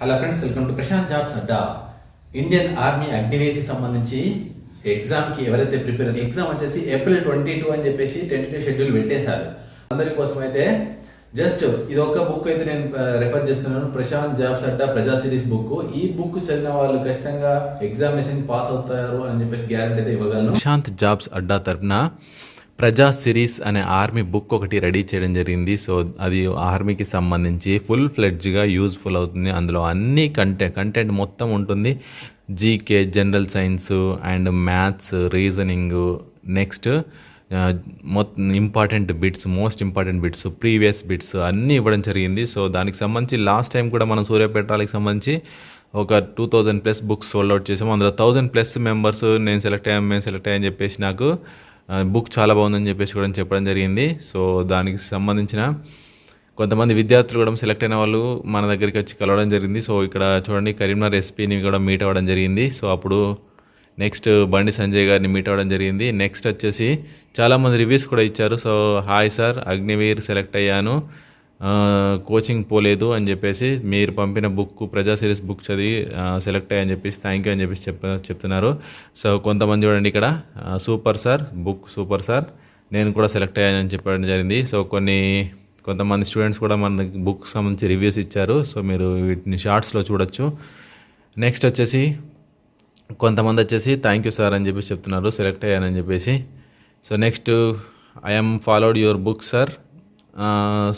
Hello friends welcome to Prashanth jobs Adda Indian army అగ్నివేదికి సంబంధించి ఎగ్జామ్కి ఎవరైతే ప్రిపేర్ ఎగ్జామ్ వచ్చేసి ఏప్రిల్ ట్వంటీ టూ అని చెప్పేసి టెంటేటివ్ షెడ్యూల్ పెట్టేశారు. అందరి కోసం అయితే జస్ట్ ఇది ఒక్క బుక్ అయితే నేను రెఫర్ చేస్తున్నాను. ప్రశాంత్ జాబ్స్ అడ్డా ప్రజా సిరీస్ బుక్ ఈ బుక్ చదివిన వాళ్ళు ఖచ్చితంగా ఎగ్జామినేషన్ పాస్ అవుతారు అని చెప్పేసి గ్యారంటీ అయితే ఇవ్వగలను. ప్రశాంత్ జాబ్స్ అడ్డా తరఫున ప్రజా సిరీస్ అనే ఆర్మీ బుక్ ఒకటి రెడీ చేయడం జరిగింది. సో అది ఆర్మీకి సంబంధించి ఫుల్ ఫ్లెడ్జ్గా యూజ్ఫుల్ అవుతుంది. అందులో అన్ని కంటెంట్ కంటెంట్ మొత్తం ఉంటుంది. GK general science and maths reasoning next మొత్తం important bits most important bits previous bits అన్నీ ఇవ్వడం జరిగింది. సో దానికి సంబంధించి లాస్ట్ టైం కూడా మనం సూర్యాపేటకి సంబంధించి ఒక two thousand plus books sold out చేసాము. అందులో థౌజండ్ ప్లస్ మెంబర్స్ నేను సెలెక్ట్ అయ్యాను మేము సెలెక్ట్ అయ్యాని చెప్పేసి నాకు బుక్ చాలా బాగుందని చెప్పేసి కూడా చెప్పడం జరిగింది. సో దానికి సంబంధించిన కొంతమంది విద్యార్థులు కూడా సెలెక్ట్ అయిన వాళ్ళు మన దగ్గరికి వచ్చి కలవడం జరిగింది. సో ఇక్కడ చూడండి కరీంనగర్ ఎస్పీని కూడా మీట్ అవ్వడం జరిగింది. సో అప్పుడు నెక్స్ట్ బండి సంజయ్ గారిని మీట్ అవ్వడం జరిగింది. నెక్స్ట్ వచ్చేసి చాలామంది రివ్యూస్ కూడా ఇచ్చారు. So hi sir Agniveer select అయ్యాను. కోచింగ్ పోలేదు అని చెప్పేసి మీరు పంపిన బుక్ ప్రజా సిరీస్ బుక్ చదివి సెలెక్ట్ అయ్యని చెప్పేసి థ్యాంక్ యూ అని చెప్పేసి చెప్ చెప్తున్నారు. సో కొంతమంది చూడండి ఇక్కడ super sir book super sir నేను కూడా సెలెక్ట్ అయ్యానని చెప్పడం జరిగింది. సో కొన్ని కొంతమంది స్టూడెంట్స్ కూడా మన బుక్ సంబంధించి రివ్యూస్ ఇచ్చారు. సో మీరు వీటిని షార్ట్స్లో చూడొచ్చు. నెక్స్ట్ వచ్చేసి కొంతమంది వచ్చేసి థ్యాంక్ యూ సార్ అని చెప్పేసి చెప్తున్నారు సెలెక్ట్ అయ్యానని చెప్పేసి. So next I'm followed your book sir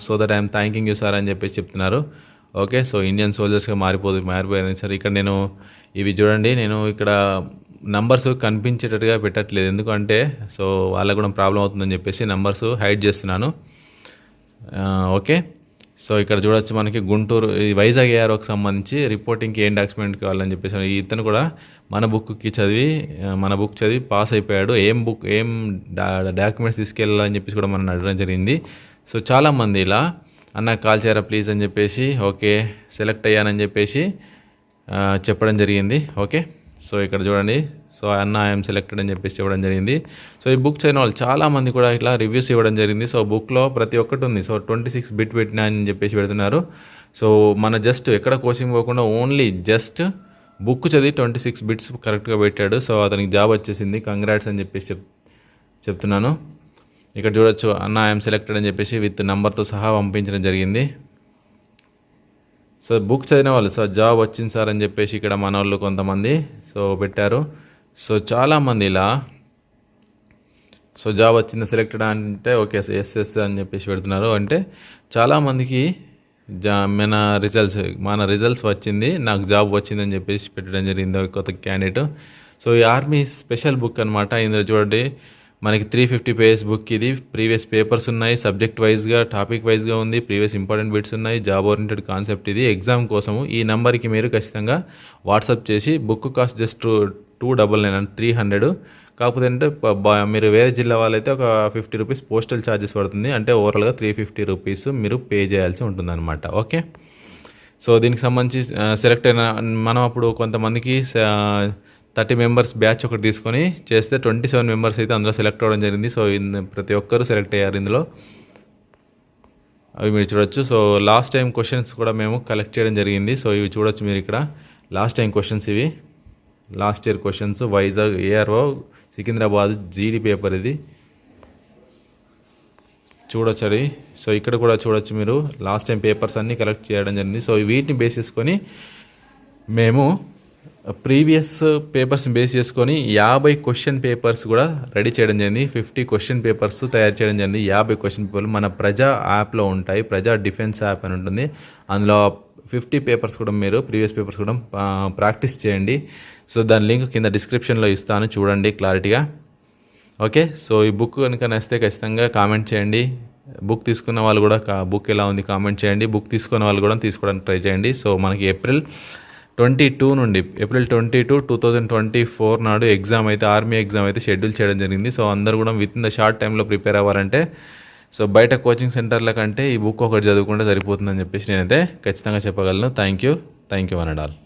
so that I'm thanking you sir అని చెప్పేసి చెప్తున్నారు. ఓకే సో ఇండియన్ సోల్జర్స్గా మారిపోదు మారిపోయాను సార్ ఇక్కడ నేను ఇవి చూడండి నేను ఇక్కడ నంబర్స్ కనిపించేటట్టుగా పెట్టట్లేదు. ఎందుకంటే సో వాళ్ళకు కూడా ప్రాబ్లం అవుతుందని చెప్పేసి నంబర్స్ హైడ్ చేస్తున్నాను. ఓకే సో ఇక్కడ చూడొచ్చు మనకి గుంటూరు ఇది వైజాగ్ ఏఆర్ఓకి సంబంధించి రిపోర్టింగ్కి ఏం డాక్యుమెంట్ కావాలని చెప్పేసి ఇతను కూడా మన బుక్కి చదివి మన బుక్ చదివి పాస్ అయిపోయాడు. ఏం బుక్ ఏం డా డాక్యుమెంట్స్ తీసుకెళ్ళాలని చెప్పేసి కూడా మనం అడగడం జరిగింది. సో చాలామంది ఇలా అన్న కాల్ చేయరా ప్లీజ్ అని చెప్పేసి ఓకే సెలెక్ట్ అయ్యానని చెప్పేసి చెప్పడం జరిగింది. ఓకే? సో ఇక్కడ చూడండి. సో అన్న ఐఎమ్ సెలెక్టెడ్ అని చెప్పేసి చెప్పడం జరిగింది. సో ఈ బుక్ చదివిన వాళ్ళు చాలామంది కూడా ఇట్లా రివ్యూస్ ఇవ్వడం జరిగింది. సో బుక్లో ప్రతి ఒక్కటి ఉంది. సో ట్వంటీ సిక్స్ బిట్ పెట్టినా అని చెప్పేసి పెడుతున్నారు. సో మన జస్ట్ ఎక్కడ కోచింగ్ పోకుండా ఓన్లీ జస్ట్ బుక్ చదివి ట్వంటీ సిక్స్ బిట్స్ కరెక్ట్గా పెట్టాడు. సో అతనికి జాబ్ వచ్చేసింది. కంగ్రాట్స్ అని చెప్పేసి చెప్ చెప్తున్నాను. ఇక్కడ చూడొచ్చు అన్న ఐఎమ్ సెలెక్టెడ్ అని చెప్పేసి విత్ నెంబర్తో సహా పంపించడం జరిగింది. సో బుక్ చదివిన వాళ్ళు సార్ జాబ్ వచ్చింది సార్ అని చెప్పేసి ఇక్కడ మన వాళ్ళు కొంతమంది సో పెట్టారు. సో చాలామంది ఇలా సో జాబ్ వచ్చింది సెలెక్టెడ్ అంటే ఓకే ఎస్ ఎస్ అని చెప్పేసి పెడుతున్నారు. అంటే చాలామందికి జా మన రిజల్ట్స్ మన రిజల్ట్స్ వచ్చింది నాకు జాబ్ వచ్చిందని చెప్పేసి పెట్టడం జరిగింది కొత్త క్యాండిడేట్. సో ఈ ఆర్మీ స్పెషల్ బుక్ అనమాట ఇందులో చూడండి మనకి త్రీ ఫిఫ్టీ పేజెస్ బుక్ ఇది. ప్రీవియస్ పేపర్స్ ఉన్నాయి సబ్జెక్ట్ వైజ్గా టాపిక్ వైజ్గా ఉంది ప్రీవియస్ ఇంపార్టెంట్ బిట్స్ ఉన్నాయి జాబ్ ఓరియంటెడ్ కాన్సెప్ట్ ఇది. ఎగ్జామ్ కోసము ఈ నెంబర్కి మీరు ఖచ్చితంగా వాట్సాప్ చేసి book cost just two double nine three hundred కాకపోతే అంటే మీరు వేరే జిల్లా వాళ్ళైతే ఒక ఫిఫ్టీ రూపీస్ పోస్టల్ ఛార్జెస్ పడుతుంది. అంటే ఓవరాల్గా త్రీ ఫిఫ్టీ రూపీస్ మీరు పే చేయాల్సి ఉంటుందన్నమాట. ఓకే? సో దీనికి సంబంధించి సెలెక్ట్ అయిన మనం అప్పుడు కొంతమందికి థర్టీ మెంబర్స్ బ్యాచ్ ఒకటి తీసుకొని చేస్తే ట్వంటీ సెవెన్ మెంబర్స్ అయితే అందులో సెలెక్ట్ అవ్వడం జరిగింది. సో ఇన్- ప్రతి ఒక్కరు సెలెక్ట్ అయ్యారు ఇందులో. అవి మీరు చూడొచ్చు. సో లాస్ట్ టైం క్వశ్చన్స్ కూడా మేము కలెక్ట్ చేయడం జరిగింది. సో ఇవి చూడొచ్చు మీరు ఇక్కడ. లాస్ట్ టైం క్వశ్చన్స్ ఇవి. Last year questions Vizag ARO Secunderabad GD paper ఇది. చూడొచ్చు అది. సో ఇక్కడ కూడా చూడొచ్చు మీరు. లాస్ట్ టైం పేపర్స్ అన్నీ కలెక్ట్ చేయడం జరిగింది. సో వీటిని బేస్ చేసుకొని మేము ప్రీవియస్ పేపర్స్ని బేస్ చేసుకొని యాభై క్వశ్చన్ పేపర్స్ కూడా రెడీ చేయడం జరిగింది. ఫిఫ్టీ క్వశ్చన్ పేపర్స్ తయారు చేయడం జరిగింది. యాభై క్వశ్చన్ పేపర్లు మన ప్రజా యాప్లో ఉంటాయి. ప్రజా డిఫెన్స్ యాప్ అని ఉంటుంది. అందులో ఫిఫ్టీ పేపర్స్ కూడా మీరు ప్రీవియస్ పేపర్స్ కూడా uh, ప్రాక్టీస్ చేయండి. సో దాని లింక్ కింద డిస్క్రిప్షన్లో ఇస్తాను. చూడండి క్లారిటీగా ఓకే సో ఈ బుక్ కనుక నచ్చితే ఖచ్చితంగా కామెంట్ చేయండి. బుక్ తీసుకున్న వాళ్ళు కూడా బుక్ ఎలా ఉంది కామెంట్ చేయండి. బుక్ తీసుకున్న వాళ్ళు కూడా తీసుకోవడానికి ట్రై చేయండి. సో మనకి ఏప్రిల్ ట్వంటీ టూ నుండి April twenty two two thousand twenty four నాడు ఎగ్జామ్ అయితే ఆర్మీ ఎగ్జామ్ అయితే షెడ్యూల్ చేయడం జరిగింది. సో అందరూ కూడా విత్ ఇన్ ద షార్ట్ టైంలో ప్రిపేర్ అవ్వాలంటే సో బయట కోచింగ్ సెంటర్ల కంటే ఈ బుక్ ఒకటి చదువుకుంటే సరిపోతుందని చెప్పేసి నేనైతే ఖచ్చితంగా చెప్పగలను. Thank you thank you one and all